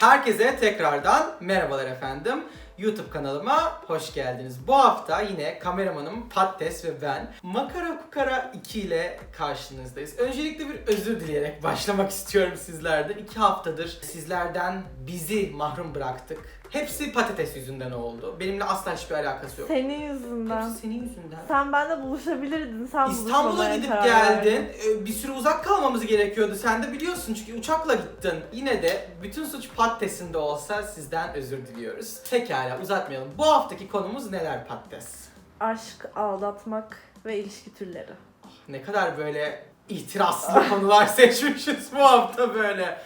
Herkese tekrardan merhabalar efendim. YouTube kanalıma hoş geldiniz. Bu hafta yine kameramanım Pattes ve ben Makara Kukara 2 ile karşınızdayız. Öncelikle bir özür dileyerek başlamak istiyorum sizlerden. 2 haftadır sizlerden bizi mahrum bıraktık. Hepsi patates yüzünden oldu. Benimle asla hiçbir alakası yok. Senin yüzünden. Hepsi senin yüzünden. Sen benimle buluşabilirdin. Sen İstanbul'a buluşmamaya gidip karar geldin. Ee, Bir süre uzak kalmamız gerekiyordu. Sen de biliyorsun çünkü uçakla gittin. Yine de bütün suç patatesinde olsa sizden özür diliyoruz. Pekala uzatmayalım. Bu haftaki konumuz neler patates? Aşk, aldatmak ve ilişki türleri. Ne kadar böyle itirazlı konular seçmişiz bu hafta böyle.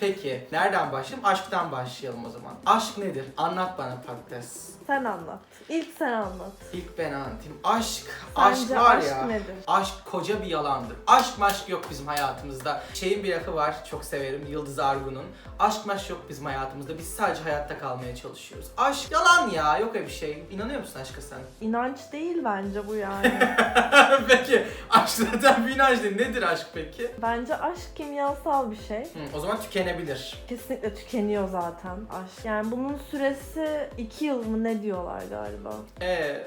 Peki nereden başlayalım? Aşktan başlayalım o zaman. Aşk nedir? Anlat bana patates. Sen anlat. İlk sen anlat. İlk ben anlatayım. Aşk, Sence aşk var aşk ya. nedir? Aşk koca bir yalandır. Aşk maşk yok bizim hayatımızda. Şeyin bir lafı var, çok severim, Yıldız Argun'un. Aşk maşk yok bizim hayatımızda. Biz sadece hayatta kalmaya çalışıyoruz. Aşk yalan ya, yok öyle bir şey. İnanıyor musun aşka sen? İnanç değil bence bu yani. peki, aşk zaten bir inanç değil. Nedir aşk peki? bence aşk kimyasal bir şey. Hı, o zaman tükenebilir. Kesinlikle tükeniyor zaten aşk. Yani bunun süresi 2 yıl mı ne diyorlar galiba. Ee,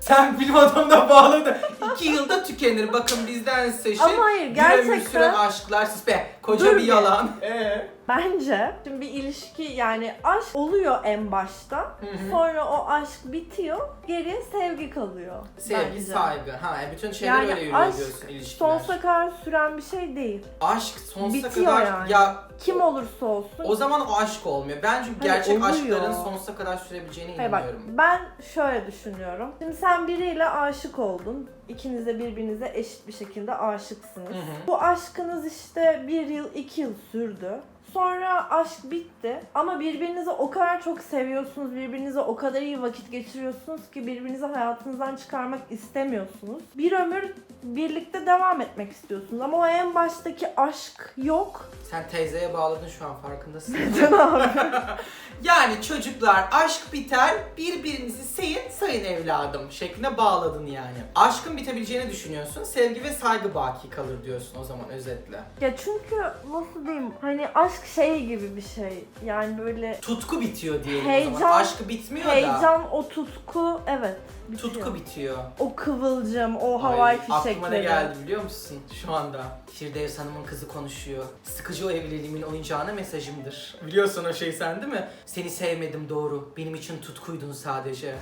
sen bilim adamına bağladın. İki yılda tükenir. Bakın bizden size şey. Ama hayır bir ömür süren gerçekten aşklar. Sus be, koca Dur bir bir. yalan. Ee? bence şimdi bir ilişki yani aşk oluyor en başta. Hı. Sonra o aşk bitiyor. Geriye sevgi kalıyor. Sevgi, bence. saygı. Ha, yani bütün şeyler Yani öyle yürüyor aşk diyorsun ilişkiler. Sonsuza kadar süren bir şey değil. Aşk sonsuza Bitiyor kadar yani. ya Kim olursa olsun. o zaman o aşk olmuyor. Ben çünkü Hayır, gerçek oluyor. aşkların sonsuza kadar sürebileceğine Hayır bak inanıyorum. ben şöyle düşünüyorum. Şimdi sen biriyle aşık oldun. İkiniz de birbirinize eşit bir şekilde aşıksınız. Hı hı. Bu aşkınız işte bir yıl iki yıl sürdü. Sonra aşk bitti ama birbirinizi o kadar çok seviyorsunuz, birbirinize o kadar iyi vakit geçiriyorsunuz ki birbirinizi hayatınızdan çıkarmak istemiyorsunuz. Bir ömür birlikte devam etmek istiyorsunuz ama o en baştaki aşk yok. Sen teyzeye bağladın şu an farkındasın. Neden abi? yani çocuklar aşk biter birbirinizi sevin sayın evladım şeklinde bağladın yani. Aşkın bitebileceğini düşünüyorsun. Sevgi ve saygı baki kalır diyorsun o zaman özetle. ya çünkü nasıl diyeyim hani aşk şey gibi bir şey yani böyle Tutku bitiyor diyelim o Heyecan- zaman. Aşkı bitmiyor da. heyecan o tutku evet bitiyor. Tutku bitiyor. O kıvılcım, o havai Ay, Aklıma ne fişekleri. geldi biliyor musun şu anda? Firdevs Hanım'ın kızı konuşuyor. Sıkıcı o evliliğimin oyuncağına mesajımdır. Biliyorsun o şey sen değil mi? Seni sevmedim doğru. Benim için tutkuydun sadece.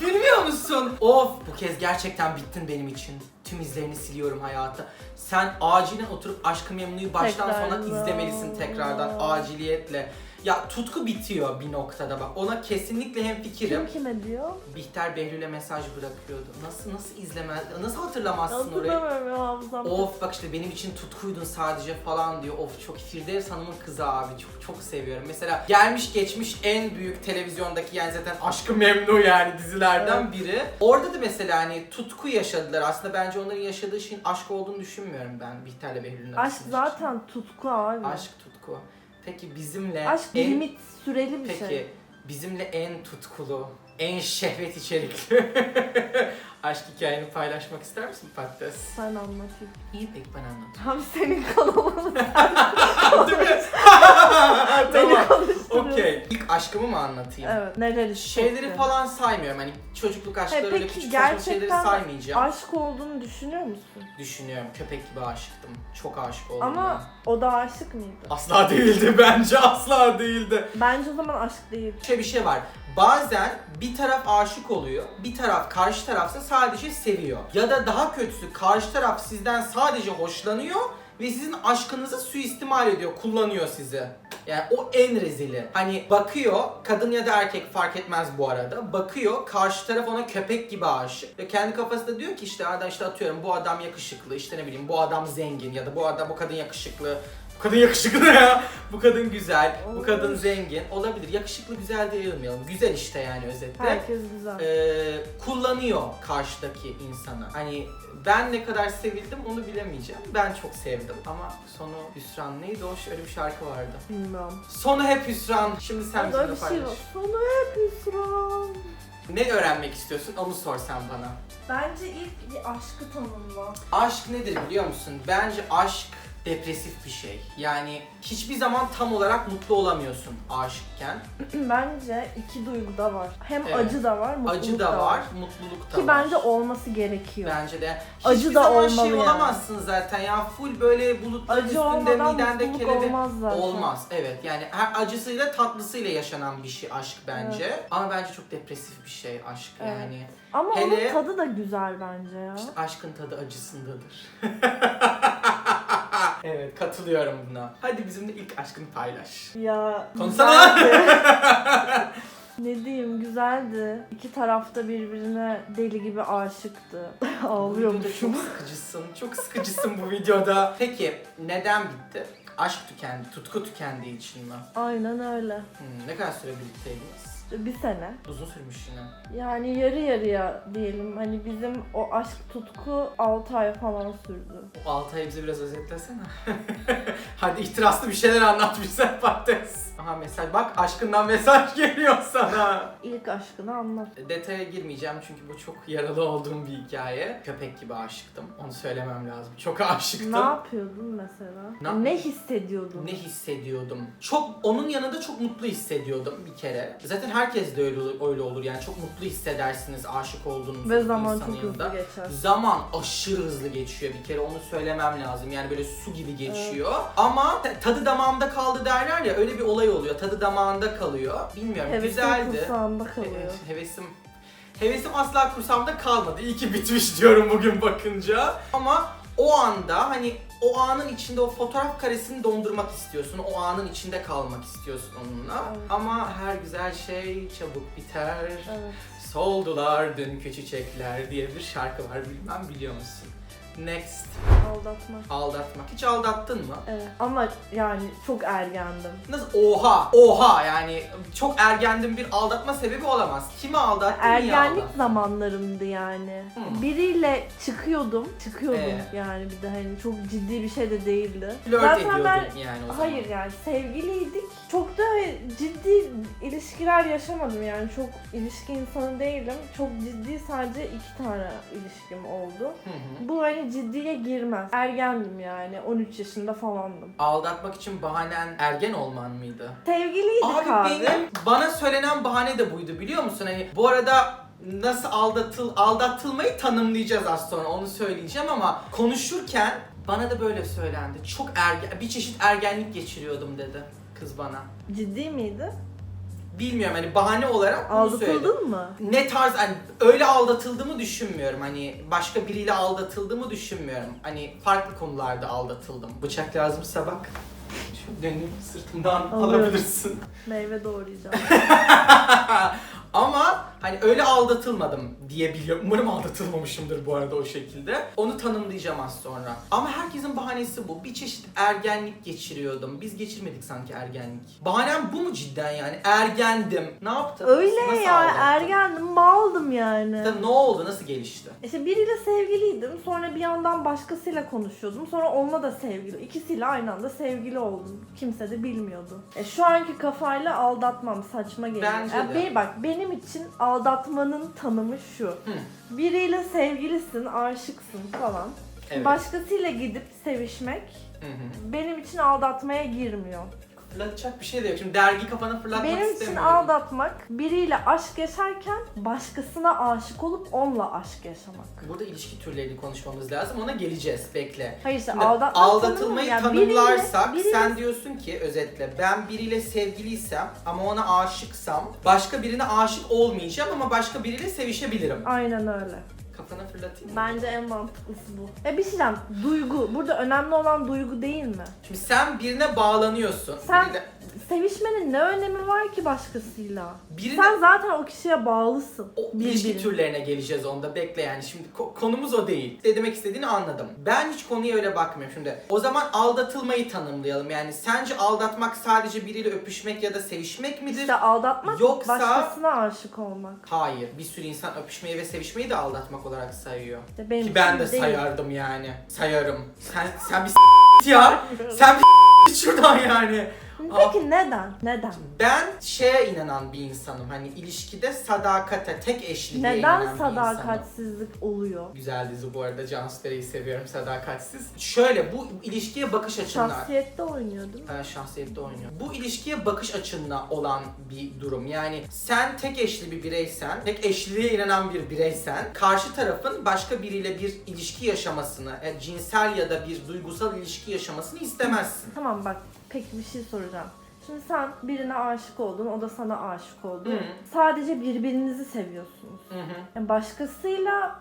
Bilmiyor musun? Of bu kez gerçekten bittin benim için. Tüm izlerini siliyorum hayata. Sen acilen oturup Aşkı Memnu'yu baştan Tekrardan. sona izlemelisin tekrardan aciliyetle. Ya tutku bitiyor bir noktada bak. Ona kesinlikle hem fikirim. Kim kime diyor? Bihter Behlül'e mesaj bırakıyordu. Nasıl nasıl izlemez, nasıl hatırlamazsın orayı? Hatırlamıyorum ya hafızam. Of bak işte benim için tutkuydun sadece falan diyor. Of çok Firdevs Hanım'ın kızı abi çok çok seviyorum. Mesela gelmiş geçmiş en büyük televizyondaki yani zaten Aşkı Memnu yani dizilerden biri. Orada da mesela hani tutku yaşadılar. Aslında bence onların yaşadığı şeyin aşk olduğunu düşünmüyorum ben Bihter'le Behlül'ün Aşk arasında. zaten tutku abi. Aşk tutku. Peki bizimle Aşk bir en limit, süreli bir Peki şey. bizimle en tutkulu, en şehvet içerikli aşk hikayeni paylaşmak ister misin Patates? Sen anlatayım. İyi peki ben anlatayım. Tam senin kanalın. Değil mi? Beni tamam. Okey. İlk aşkımı mı anlatayım? Evet, neler Şeyleri hissettin? falan saymıyorum. Hani çocukluk aşkları öyle peki küçük saçma şeyleri gerçekten saymayacağım. Aşk olduğunu düşünüyor musun? Düşünüyorum. Köpek gibi aşıktım. Çok aşık oldum Ama ben. o da aşık mıydı? Asla değildi bence asla değildi. Bence o zaman aşk değil. Şöyle bir şey var. Bazen bir taraf aşık oluyor, bir taraf karşı tarafsa sadece seviyor. Ya da daha kötüsü karşı taraf sizden sadece hoşlanıyor ve sizin aşkınızı suistimal ediyor, kullanıyor sizi. Yani o en rezili. Hani bakıyor, kadın ya da erkek fark etmez bu arada. Bakıyor, karşı taraf ona köpek gibi aşık. Ve kendi kafasında diyor ki işte adam işte atıyorum bu adam yakışıklı, işte ne bileyim bu adam zengin ya da bu adam bu kadın yakışıklı. Bu kadın yakışıklı ya? Bu kadın güzel, bu kadın zengin. Olabilir. Yakışıklı güzel diye ayırmayalım. Güzel işte yani özetle. Herkes güzel. Ee, kullanıyor karşıdaki insanı. Hani ben ne kadar sevildim onu bilemeyeceğim. Ben çok sevdim ama sonu hüsran. Neydi o? Şöyle bir şarkı vardı. Bilmiyorum. Sonu hep hüsran. Şimdi sen bizimle bir şey paylaş. var. Sonu hep hüsran. Ne öğrenmek istiyorsun onu sorsan bana. Bence ilk bir aşkı tanımla. Aşk nedir biliyor musun? Bence aşk depresif bir şey. Yani hiçbir zaman tam olarak mutlu olamıyorsun aşıkken. bence iki duygu da var. Hem Evet. acı da var, mutluluk Acı da var, mutluluk da Ki var. bence olması gerekiyor. Bence de. Acı Hiçbir da zaman olmalı şey yani. olamazsın zaten ya. Full böyle bulutların Acı üstünde olmadan midende mutluluk kelebek. olmaz zaten. Olmaz. Evet. Yani her acısıyla tatlısıyla yaşanan bir şey aşk bence. Ama bence çok depresif bir şey aşk Evet. yani. Ama Hele- onun tadı da güzel bence ya. İşte aşkın tadı acısındadır. evet katılıyorum buna. Hadi bizimle ilk aşkını paylaş. Ya Konuşsana. güzeldi. ne diyeyim güzeldi. İki tarafta birbirine deli gibi aşıktı. Ağlıyormuşum. çok sıkıcısın. Çok sıkıcısın bu videoda. Peki neden bitti? Aşk tükendi, tutku tükendiği için mi? Aynen öyle. Hmm, ne kadar süre birlikteydiniz? Bir sene. Uzun sürmüş yine. Yani yarı yarıya diyelim. Hani bizim o aşk tutku 6 ay falan sürdü. O 6 ayı bize biraz özetlesene. Hadi ihtiraslı bir şeyler anlat bize Patates. Aha mesaj bak aşkından mesaj geliyor sana. İlk aşkını anlat. Detaya girmeyeceğim çünkü bu çok yaralı olduğum bir hikaye. Köpek gibi aşıktım. Onu söylemem lazım. Çok aşıktım. Ne yapıyordun mesela? Ne- Ne, hissediyordun? Ne hissediyordum? Çok onun yanında çok mutlu hissediyordum bir kere. Zaten herkes de öyle olur, öyle olur yani çok mutlu hissedersiniz aşık olduğunuz Ve zaman insanın çok yanında. hızlı geçer. Zaman aşırı hızlı geçiyor bir kere onu söylemem lazım. Yani böyle su gibi geçiyor. Ama tadı damağımda kaldı derler ya öyle bir olay oluyor. Tadı damağında kalıyor. Bilmiyorum Hevesin güzeldi. kursağında kalıyor. Evet, hevesim hevesim asla kursağımda kalmadı. İyi ki bitmiş diyorum bugün bakınca. Ama o anda hani o anın içinde o fotoğraf karesini dondurmak istiyorsun. O anın içinde kalmak istiyorsun onunla. Evet. Ama her güzel şey çabuk biter. Evet. Soldular dünkü çiçekler diye bir şarkı var bilmem biliyor musun? Next. Aldatmak. Aldatmak. Hiç aldattın mı? Evet. Ama yani çok ergendim. Nasıl? Oha! Oha! Yani çok ergendim bir aldatma sebebi olamaz. Kimi aldattın, niye Ergenlik aldattın? zamanlarımdı yani. Hmm. Biriyle çıkıyordum. Çıkıyordum Ee? yani bir de hani çok ciddi bir şey de değildi. Flört Zaten ediyordun ben yani o zaman. Hayır yani sevgiliydik. Çok da ciddi ilişkiler yaşamadım yani çok ilişki insanı değilim. Çok ciddi sadece iki tane ilişkim oldu. Hı hı. Bu hani ciddiye girmez. Ergendim yani 13 yaşında falandım. Aldatmak için bahanen ergen olman mıydı? Sevgiliydik Abi, abi. benim bana söylenen bahane de buydu biliyor musun? Hani bu arada nasıl aldatıl aldatılmayı tanımlayacağız az sonra onu söyleyeceğim ama konuşurken bana da böyle söylendi. Çok ergen bir çeşit ergenlik geçiriyordum dedi kız bana. Ciddi miydi? Bilmiyorum hani bahane olarak bunu söyledi. Aldatıldın mı? Ne tarz hani öyle aldatıldığımı düşünmüyorum. Hani başka biriyle aldatıldığımı düşünmüyorum. Hani farklı konularda aldatıldım. Bıçak lazımsa bak. Şu dönüp sırtımdan Alıyorum. alabilirsin. Meyve doğrayacağım. Ama hani öyle aldatılmadım diye biliyorum. Umarım aldatılmamışımdır bu arada o şekilde. Onu tanımlayacağım az sonra. Ama herkesin bahanesi bu. Bir çeşit ergenlik geçiriyordum. Biz geçirmedik sanki ergenlik. Bahanem bu mu cidden yani? Ergendim. Ne yaptın? Öyle Nasıl ya aldattın? ergendim maldım yani. Tabii ne oldu? Nasıl gelişti? İşte biriyle sevgiliydim. Sonra bir yandan başkasıyla konuşuyordum. Sonra onunla da sevgili. İkisiyle aynı anda sevgili oldum. Kimse de bilmiyordu. E, şu anki kafayla aldatmam saçma geliyor. Bence de. be- bak benim için aldatmanın tanımı şu. Biriyle sevgilisin, aşıksın falan. Evet. Başkasıyla gidip sevişmek Hı hı. benim için aldatmaya girmiyor. Fırlatacak bir şey de yok. Şimdi dergi kafana fırlatmak Benim için istemiyorum. aldatmak biriyle aşk yaşarken başkasına aşık olup onunla aşk yaşamak. Burada ilişki türlerini konuşmamız lazım. Ona geleceğiz. Bekle. Hayır işte Şimdi aldatmak aldatılmayı tanımı- yani tanımlarsak biriyle- biriyle- sen diyorsun ki özetle ben biriyle sevgiliysem ama ona aşıksam başka birine aşık olmayacağım ama başka biriyle sevişebilirim. Aynen öyle. Kafana fırlatayım? Bence en mantıklısı bu. E bir şey diyeceğim, duygu. Burada önemli olan duygu değil mi? Şimdi sen birine bağlanıyorsun. Sen- Birine, Sevişmenin ne önemi var ki başkasıyla? birine Sen zaten o kişiye bağlısın. o ilişki birbirine. türlerine geleceğiz onda. Bekle yani şimdi ko- konumuz o değil. Ne demek istediğini anladım. Ben hiç konuya öyle bakmıyorum şimdi. O zaman aldatılmayı tanımlayalım. Yani sence aldatmak sadece biriyle öpüşmek ya da sevişmek midir? İşte aldatmak Yoksa- başkasına aşık olmak. Hayır. Bir sürü insan öpüşmeyi ve sevişmeyi de aldatmak olarak sayıyor. İşte benim Ki ben için de değil. sayardım yani. Sayarım. Sen sen bir s- ya. Sen bir s- şuradan yani. Peki neden? Neden? Ben şeye inanan bir insanım. Hani ilişkide sadakate, tek eşliliğe Neden inanan bir insanım. sadakatsizlik oluyor? Güzel dizi bu arada. Cansu Dere'yi seviyorum. Sadakatsiz. Şöyle bu ilişkiye bakış açınla... Şahsiyette oynuyor değil mi? e, şahsiyette oynuyor. Bu ilişkiye bakış açınla olan bir durum. Yani sen tek eşli bir bireysen, tek eşliliğe inanan bir bireysen, karşı tarafın başka biriyle bir ilişki yaşamasını, e, cinsel ya da bir duygusal ilişki yaşamasını istemezsin. Tamam bak peki bir şey soracağım. Şimdi sen birine aşık oldun, o da sana aşık oldu. Hı. Sadece birbirinizi seviyorsunuz. Hı hı. Yani başkasıyla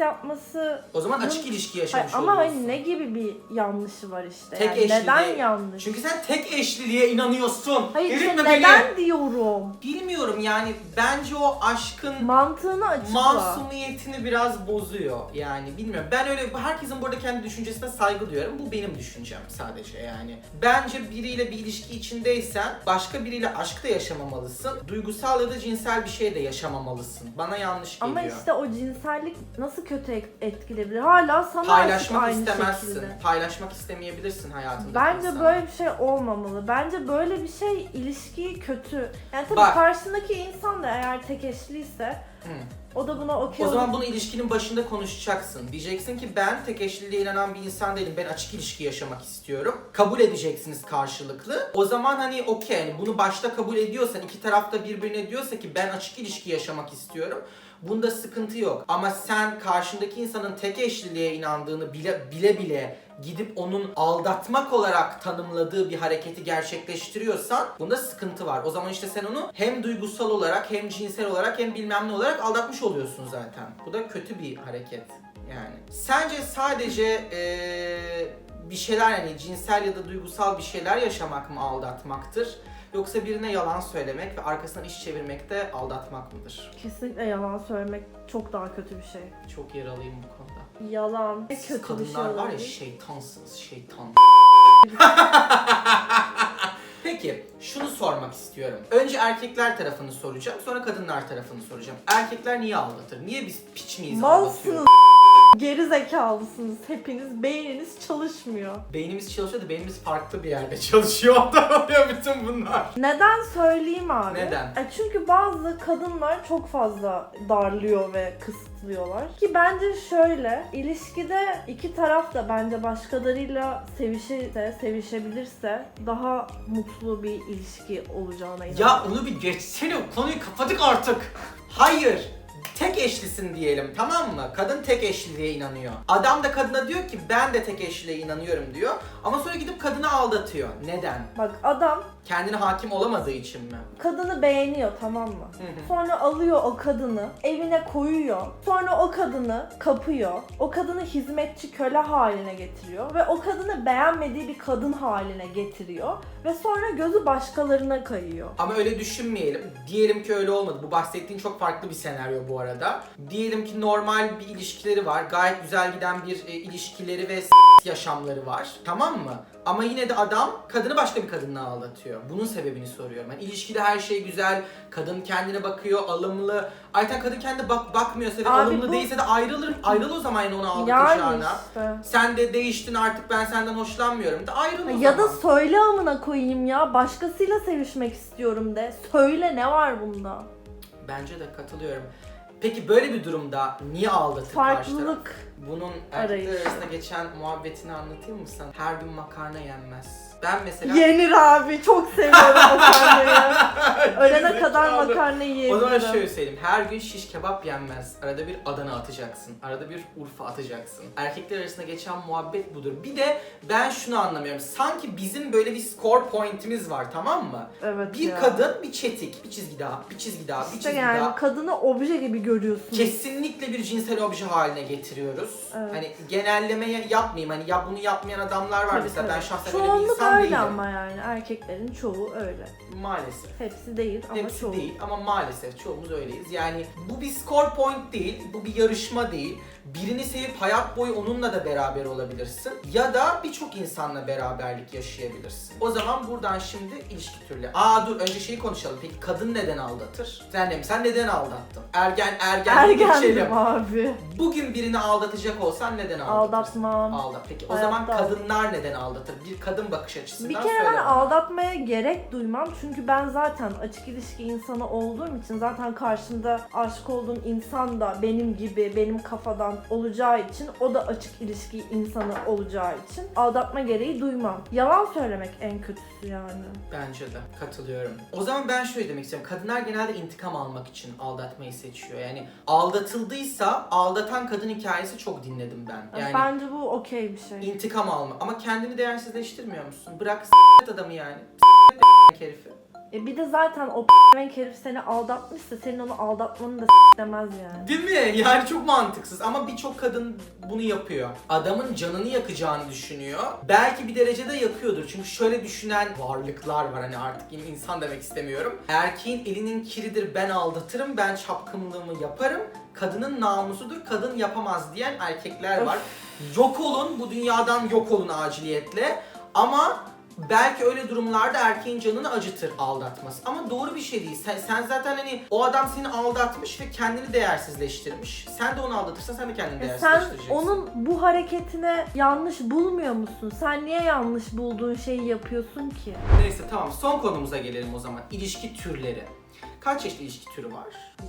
seks yapması O zaman açık ilişki Hayır, yaşamış ama oluyorsun. hani ne gibi bir yanlışı var işte. Tek yani eşliliğe- neden yanlış? Çünkü sen tek eşliliğe inanıyorsun. Hayır işte Delirtme beni. neden diyorum? Bilmiyorum yani bence o aşkın Mantığını açıkla. masumiyetini biraz bozuyor. Yani bilmiyorum. Ben öyle herkesin burada kendi düşüncesine saygı duyuyorum. Bu benim düşüncem sadece yani. Bence biriyle bir ilişki içindeysen başka biriyle aşk da yaşamamalısın. Duygusal ya da cinsel bir şey de yaşamamalısın. Bana yanlış geliyor. Ama işte o cinsellik nasıl kötü et- etkileyebilir? Hala sana paylaşmak aynı istemezsin. şekilde. Paylaşmak istemeyebilirsin hayatında. Bence böyle bir şey olmamalı. Bence böyle bir şey ilişkiyi kötü. Yani tabii Bak. karşındaki insan da eğer tek eşliyse o da buna okey O zaman bunu ilişkinin başında konuşacaksın. Diyeceksin ki ben tek eşliliğe inanan bir insan değilim. Ben açık ilişki yaşamak istiyorum. Kabul edeceksiniz karşılıklı. O zaman hani okey hani bunu başta kabul ediyorsan iki taraf da birbirine diyorsa ki ben açık ilişki yaşamak istiyorum. Bunda sıkıntı yok. Ama sen karşındaki insanın tek eşliliğe inandığını bile bile, bile gidip onun aldatmak olarak tanımladığı bir hareketi gerçekleştiriyorsan bunda sıkıntı var. O zaman işte sen onu hem duygusal olarak hem cinsel olarak hem bilmem ne olarak aldatmış oluyorsun zaten. Bu da kötü bir hareket yani. Sence sadece eee, bir şeyler yani cinsel ya da duygusal bir şeyler yaşamak mı aldatmaktır? Yoksa birine yalan söylemek ve arkasından iş çevirmek de aldatmak mıdır? Kesinlikle yalan söylemek çok daha kötü bir şey. Çok yaralıyım bu konuda. Yalan. Siz kötü bir şey kadınlar var ya olabilir. şeytansınız şeytan. Peki şunu sormak istiyorum. Önce erkekler tarafını soracağım sonra kadınlar tarafını soracağım. Erkekler niye aldatır? Niye biz piç miyiz Malsınız. Geri zekalısınız hepiniz. Beyniniz çalışmıyor. Beynimiz çalışıyor da beynimiz farklı bir yerde çalışıyor. Ondan oluyor bütün bunlar. Neden söyleyeyim abi? Neden? E çünkü bazı kadınlar çok fazla darlıyor ve kısıtlıyorlar. Ki bence şöyle, ilişkide iki taraf da bence başkalarıyla sevişirse, sevişebilirse daha mutlu bir ilişki olacağına inanıyorum. Ya onu bir geçsene konuyu kapadık artık. Hayır. Tek eşlisin diyelim tamam mı? Kadın tek eşliliğe inanıyor. Adam da kadına diyor ki ben de tek eşliliğe inanıyorum diyor. Ama sonra gidip kadını aldatıyor. Neden? Bak adam Kendine hakim olamadığı için mi? kadını beğeniyor tamam mı? Hı hı. Sonra alıyor o kadını, evine koyuyor. Sonra o kadını kapıyor. O kadını hizmetçi köle haline getiriyor. Ve o kadını beğenmediği bir kadın haline getiriyor. Ve sonra gözü başkalarına kayıyor. Ama öyle düşünmeyelim. Diyelim ki öyle olmadı. Bu bahsettiğin çok farklı bir senaryo bu arada. Diyelim ki normal bir ilişkileri var. Gayet güzel giden bir e, ilişkileri ve s- yaşamları var. Tamam mı? Ama yine de adam kadını başka bir kadınla aldatıyor. Bunun sebebini soruyorum. Yani ilişkide her şey güzel. Kadın kendine bakıyor, alımlı. Ayten kadın kendine bak bakmıyorsa ve Abi alımlı bu- değilse de ayrılır. Ayrıl o zaman yani onu Yani aldatacağına. işte. Sen de değiştin artık ben senden hoşlanmıyorum da ayrıl o Ya da zaman. söyle amına koyayım ya. Başkasıyla sevişmek istiyorum de. Söyle ne var bunda? Bence de katılıyorum. Peki böyle bir durumda niye aldatır karşı taraf? Farklılık. Bunun erkekler Arayış. arasında geçen muhabbetini anlatayım mı sana? Her gün makarna yenmez. Ben mesela... Yenir abi. Çok seviyorum makarnayı. Ölene kadar Zekalı. makarnayı O zaman şöyle söyleyeyim. Her gün şiş kebap yenmez. Arada bir Adana atacaksın. Arada bir Urfa atacaksın. Erkekler arasında geçen muhabbet budur. Bir de ben şunu anlamıyorum. Sanki bizim böyle bir score pointimiz var tamam mı? Evet Bir ya. kadın, bir çetik, bir çizgi daha, bir çizgi daha, bir İşte çizgi yani daha. kadını obje gibi görüyorsun. Kesinlikle bir cinsel obje haline getiriyoruz. Evet. Hani genellemeye yapmayayım. Hani ya bunu yapmayan adamlar var Tabii, mesela. tabii. Ben şahsen öyle bir Çoğunluk insan öyle değilim. ama yani erkeklerin çoğu öyle. Maalesef. Hepsi değil ama Hepsi çoğu. değil ama maalesef çoğumuz öyleyiz. Yani bu bir score point değil, bu bir yarışma değil. Birini sevip hayat boyu onunla da beraber olabilirsin. Ya da birçok insanla beraberlik yaşayabilirsin. O zaman buradan şimdi ilişki türleri. Aa dur önce şeyi konuşalım. Peki kadın neden aldatır? Sen de? Sen neden aldattın? Ergen ergen geçelim. Ergendim abi. Bugün birini aldatacak aldatacak olsan neden aldatırsın? Aldatmam. Aldat. Peki o zaman Hayatta kadınlar neden aldatır? Bir kadın bakış açısından Bir kere ben aldatmaya gerek duymam çünkü ben zaten açık ilişki insanı olduğum için zaten karşımda aşık olduğum insan da benim gibi benim kafadan olacağı için o da açık ilişki insanı olacağı için aldatma gereği duymam. Yalan söylemek en kötüsü yani. Bence de katılıyorum. O zaman ben şöyle demek istiyorum. Kadınlar genelde intikam almak için aldatmayı seçiyor. Yani aldatıldıysa aldatan kadın hikayesi çok dinledim ben. Yani Bence bu okey bir şey. intikam alma ama kendini değersizleştirmiyor musun? Bırak s**t adamı yani. S**t herifi. E bir de zaten o renk herif seni aldatmışsa senin onu aldatmanı da demez yani. Değil mi? Yani çok mantıksız ama birçok kadın bunu yapıyor. Adamın canını yakacağını düşünüyor. Belki bir derecede yakıyordur. Çünkü şöyle düşünen varlıklar var hani artık yine insan demek istemiyorum. Erkeğin elinin kiridir ben aldatırım, ben çapkınlığımı yaparım. Kadının namusudur, kadın yapamaz diyen erkekler var. Yok olun, bu dünyadan yok olun aciliyetle. Ama belki öyle durumlarda erkeğin canını acıtır aldatması. Ama doğru bir şey değil. Sen, sen zaten hani o adam seni aldatmış ve kendini değersizleştirmiş. Sen de onu aldatırsan sen de kendini E sen değersizleştireceksin. onun bu hareketine yanlış bulmuyor musun? Sen niye yanlış bulduğun şeyi yapıyorsun ki? Neyse tamam son konumuza gelelim o zaman. İlişki türleri. Kaç çeşitli ilişki türü var?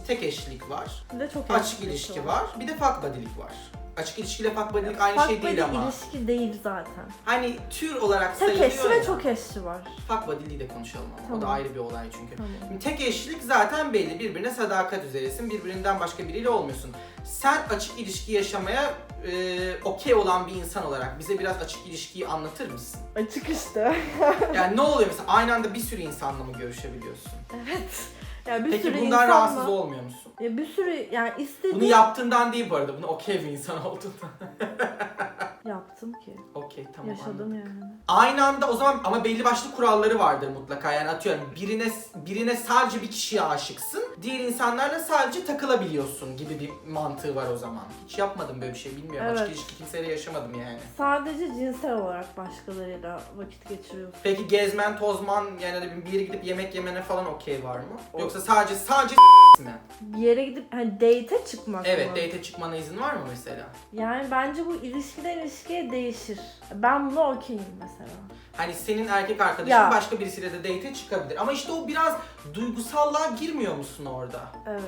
Tek eşlilik var. Bir de çok Açık bir ilişki var. Bir de fuck buddy'lik var. Açık ilişkiyle fuck buddy'lik aynı şey değil ama. ilişki değil zaten. Hani tür olarak Tek sayılıyor eşli ve ya. çok eşli var. Fuck buddy'liği de konuşalım ama. O da Tamam. ayrı bir olay çünkü. Tamam. Tek eşlik zaten belli. Birbirine sadakat üzeresin. Birbirinden başka biriyle olmuyorsun. Sen açık ilişki yaşamaya e, okey olan bir insan olarak bize biraz açık ilişkiyi anlatır mısın? Açık işte. Yani ne oluyor mesela aynı anda bir sürü insanla mı görüşebiliyorsun? evet. Ya bir Peki sürü bundan insanla... rahatsız olmuyor musun? Ya bir sürü yani istediğim... Bunu yaptığından değil bu arada. Bunu okey bir insan olduğundan. Yaptım ki. okey tamam Yaşadım anladım. yani. Aynı anda o zaman ama belli başlı kuralları vardır mutlaka. Yani atıyorum birine birine sadece bir kişiye aşıksın. Diğer insanlarla sadece takılabiliyorsun gibi bir mantığı var o zaman. Hiç yapmadım böyle bir şey bilmiyorum. Evet. Açık ilişki kimseyle yaşamadım yani. Sadece cinsel olarak başkalarıyla vakit geçiriyorsun. Peki gezmen, tozman yani bir yere gidip yemek yemene falan okey var mı? O- Yoksa sadece sadece mi? Bir yere gidip hani date'e çıkmak Evet, mı? date çıkmana izin var mı mesela? Yani bence bu ilişkiden ilişkiye değişir. Ben buna okeyim mesela. Hani senin erkek arkadaşın Ya. başka birisiyle de date çıkabilir. Ama işte o biraz duygusallığa girmiyor musun orada? Evet.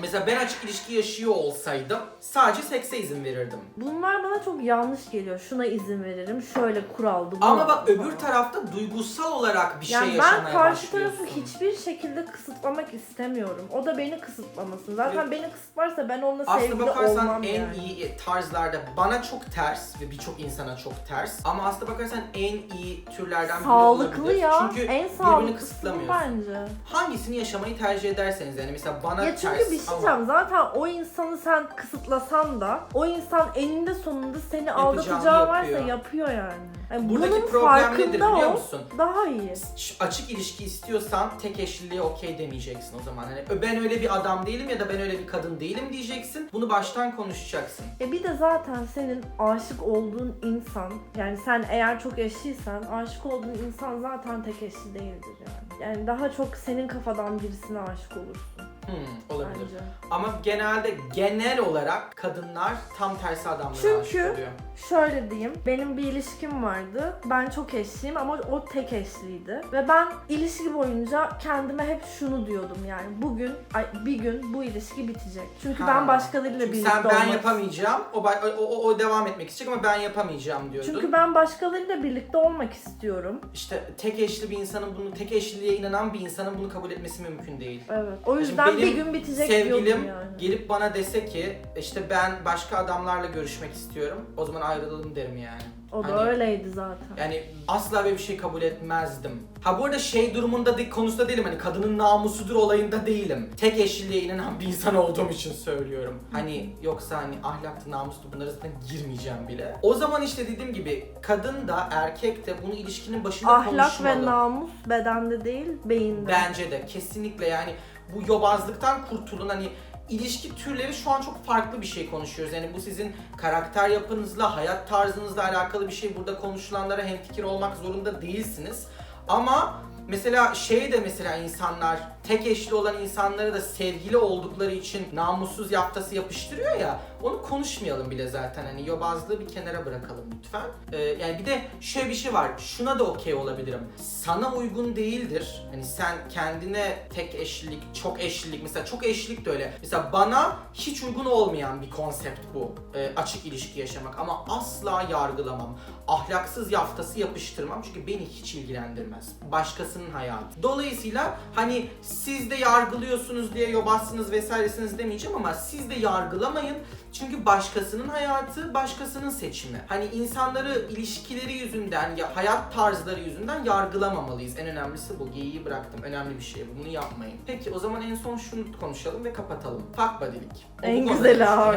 Mesela ben açık ilişki yaşıyor olsaydım sadece sekse izin verirdim. Bunlar bana çok yanlış geliyor. Şuna izin veririm, şöyle kuraldı. Ama bak falan. öbür tarafta duygusal olarak bir yani şey ben yaşamaya karşı başlıyorsun. tarafı hiçbir şekilde kısıtlamak istemiyorum. O da beni kısıtlamasın. Zaten beni kısıtlarsa ben onunla Aslına sevgili bakarsan olmam en yani. iyi tarzlarda bana çok ters ve birçok insana çok ters. Ama aslına bakarsan en iyi türlerden biri Sağlıklı olabilir. ya. Çünkü en birbirini sağlıklısı kısıtlamıyorsun. bence. Hangisini yaşamayı tercih ederseniz yani mesela bana Ya çünkü ters bir şey diyeceğim. Zaten o insanı sen kısıtlasan da o insan eninde sonunda seni aldatacağı varsa yapıyor. yapıyor yani. yani buradaki bunun problem nedir biliyor ol. musun? Daha iyi. Ş- açık ilişki istiyorsan tek eşliliğe okey demeyeceksin o zaman. Hani ben öyle bir adam değilim ya da ben öyle bir kadın değilim diyeceksin. Bunu baştan konuşacaksın. E bir de zaten senin aşık olduğun insan yani sen eğer çok eşliysen aşık olduğun insan zaten tek eşli değildir yani. Yani daha çok senin kafadan birisine aşık olursun Hmm, olabilir. bence. Ama genelde genel olarak kadınlar tam tersi adamlara Çünkü- aşık oluyor. Şöyle diyeyim, benim bir ilişkim vardı. Ben çok eşliyim ama o tek eşliydi. Ve ben ilişki boyunca kendime hep şunu diyordum yani. Bugün, ay, bir gün bu ilişki bitecek. Çünkü Ha. ben başkalarıyla Çünkü birlikte sen ben olmak yapamayacağım, o, ba- o, o, o devam etmek isteyecek ama ben yapamayacağım diyordun. Çünkü ben başkalarıyla birlikte olmak istiyorum. İşte tek eşli bir insanın bunu, tek eşliliğe inanan bir insanın bunu kabul etmesi mümkün değil. Evet. O yüzden benim bir gün bitecek diyordum Sevgilim yani. gelip bana dese ki işte ben başka adamlarla görüşmek istiyorum. O zaman ayrılalım derim yani. O da Hani- öyleydi zaten. Yani asla böyle bir şey kabul etmezdim. Ha bu arada şey durumunda de, konusunda değilim hani kadının namusudur olayında değilim. Tek eşliliğe inanan bir insan olduğum için söylüyorum. Hani yoksa hani ahlaktı namustu bunlara zaten girmeyeceğim bile. O zaman işte dediğim gibi kadın da erkek de bunu ilişkinin başında Ahlak konuşmalı. ve namus bedende değil, beyinde. Bence de kesinlikle yani bu yobazlıktan kurtulun hani ilişki türleri şu an çok farklı bir şey konuşuyoruz. Yani bu sizin karakter yapınızla, hayat tarzınızla alakalı bir şey. Burada konuşulanlara hemfikir olmak zorunda değilsiniz. Ama mesela şey de mesela insanlar tek eşli olan insanlara da sevgili oldukları için namussuz yaftası yapıştırıyor ya. Onu konuşmayalım bile zaten. Hani yobazlığı bir kenara bırakalım lütfen. Ee, yani bir de şöyle bir şey var. Şuna da okey olabilirim. Sana uygun değildir. Hani sen kendine tek eşlilik, çok eşlilik mesela çok eşlilik de öyle. Mesela bana hiç uygun olmayan bir konsept bu. Ee, açık ilişki yaşamak ama asla yargılamam. Ahlaksız yaftası yapıştırmam çünkü beni hiç ilgilendirmez. Başkasının hayatı. Dolayısıyla hani siz de yargılıyorsunuz diye yobazsınız vesairesiniz demeyeceğim ama siz de yargılamayın. Çünkü başkasının hayatı, başkasının seçimi. Hani insanları ilişkileri yüzünden, ya hayat tarzları yüzünden yargılamamalıyız. En önemlisi bu. Geyiği bıraktım. Önemli bir şey bu. Bunu yapmayın. Peki o zaman en son şunu konuşalım ve kapatalım. Fuck buddy'lik. En güzeli abi.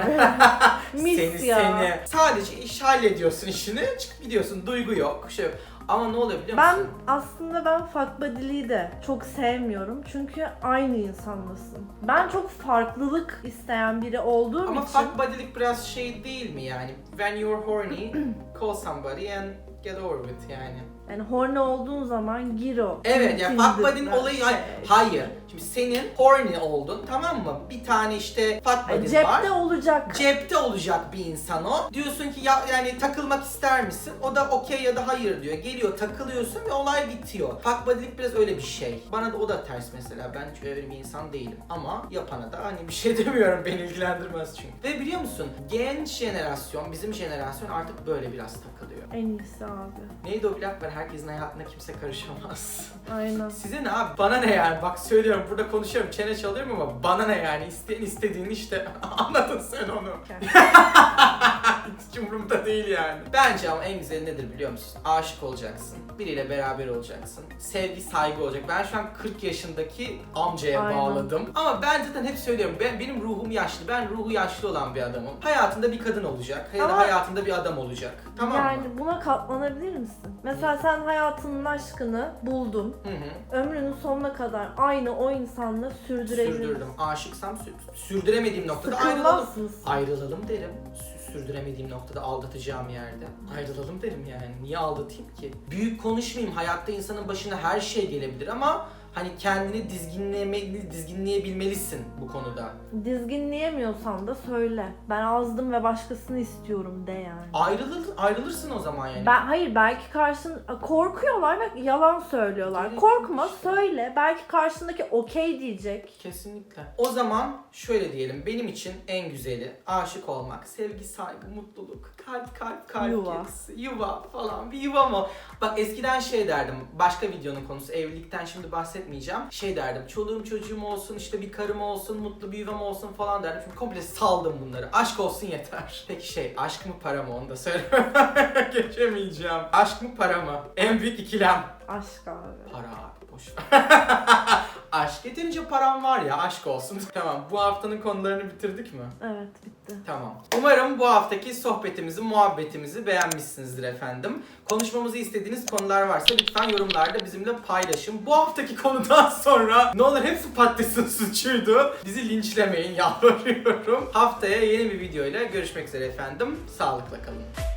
Mis seni ya. seni. Sadece iş hallediyorsun işini, çıkıp gidiyorsun. Duygu yok, şey yok. Ama ne oluyor biliyor Ben musun? aslında ben fuck buddy'liği de çok sevmiyorum. Çünkü aynı insanlasın. Ben çok farklılık isteyen biri olduğum Ama için fuck buddy'lik biraz şey değil mi yani? When you're horny, call somebody and get over with yani. Yani horny olduğun zaman gir o. Evet yani fuck buddy'nin Tinder'da olayı şey. hayır. Şimdi senin horny oldun tamam mı? Bir tane işte fuck Yani buddy'in cepte var. olacak. Cepte olacak bir insan o. Diyorsun ki ya yani takılmak ister misin? O da okey ya da hayır diyor. Geliyor takılıyorsun ve olay bitiyor. Fuck buddy'lik biraz öyle bir şey. Bana da o da ters mesela. Ben hiç öyle bir insan değilim. Ama yapana da hani bir şey demiyorum. Beni ilgilendirmez çünkü. Ve biliyor musun? Genç jenerasyon, bizim jenerasyon artık böyle biraz takılıyor. En iyisi abi. Neydi o laf var? Herkesin hayatına kimse karışamaz. Aynen. Size ne abi? Bana ne yani? Bak söylüyorum burada konuşuyorum, çene çalıyorum ama bana ne yani? İsteyen istediğini işte anladın sen onu. Hiç umurumda değil yani. Bence ama en güzeli nedir biliyor musun? Aşık olacaksın. Biriyle beraber olacaksın. Sevgi, saygı olacak. Ben şu an 40 yaşındaki amcaya Aynen. bağladım. Ama ben zaten hep söylüyorum. Ben, benim ruhum yaşlı. Ben ruhu yaşlı olan bir adamım. Hayatında bir kadın olacak. Ya da Ama- hayatında bir adam olacak. Tamam mı? yani buna katlanabilir misin? Mesela sen hayatının aşkını buldun. Hı hı. Ömrünün sonuna kadar aynı o insanla sürdürebilir Sürdürdüm. Aşıksam sü- sürdüremediğim noktada ayrılalım. Ayrılalım derim. Sü- Sürdüremediğim noktada aldatacağım yerde. Ayrılalım derim yani. Niye aldatayım ki? Büyük konuşmayayım. Hayatta insanın başına her şey gelebilir ama hani kendini dizginlemeli, dizginleyebilmelisin bu konuda. Dizginleyemiyorsan da söyle. Ben azdım ve başkasını istiyorum de yani. Ayrılır, ayrılırsın o zaman yani. Ben hayır belki karşın korkuyorlar ve yalan söylüyorlar. Gerek Korkma işte. söyle. Belki karşındaki okey diyecek. Kesinlikle. O zaman şöyle diyelim. Benim için en güzeli aşık olmak, sevgi, saygı, mutluluk, kalp kalp kalp Yuva. gerisi, yuva falan. Bir yuva mı? Bak eskiden şey derdim. Başka videonun konusu evlilikten şimdi bahsetmeyeceğim. Şey derdim. Çoluğum çocuğum olsun, işte bir karım olsun, mutlu bir yuvam olsun falan derdim. Çünkü komple saldım bunları. Aşk olsun yeter. Peki şey, aşk mı para mı onu da söyle. Geçemeyeceğim. Aşk mı para mı? En büyük ikilem. Aşk abi. Para abi boş ver. aşk. Yeterince param var ya aşk olsun. tamam bu haftanın konularını bitirdik mi? Evet bitti. Tamam. Umarım bu haftaki sohbetimizi, muhabbetimizi beğenmişsinizdir efendim. Konuşmamızı istediğiniz konular varsa lütfen yorumlarda bizimle paylaşın. Bu haftaki konudan sonra ne olur hepsi patatesin suçuydu. Bizi linçlemeyin yalvarıyorum. Haftaya yeni bir videoyla görüşmek üzere efendim. Sağlıkla kalın.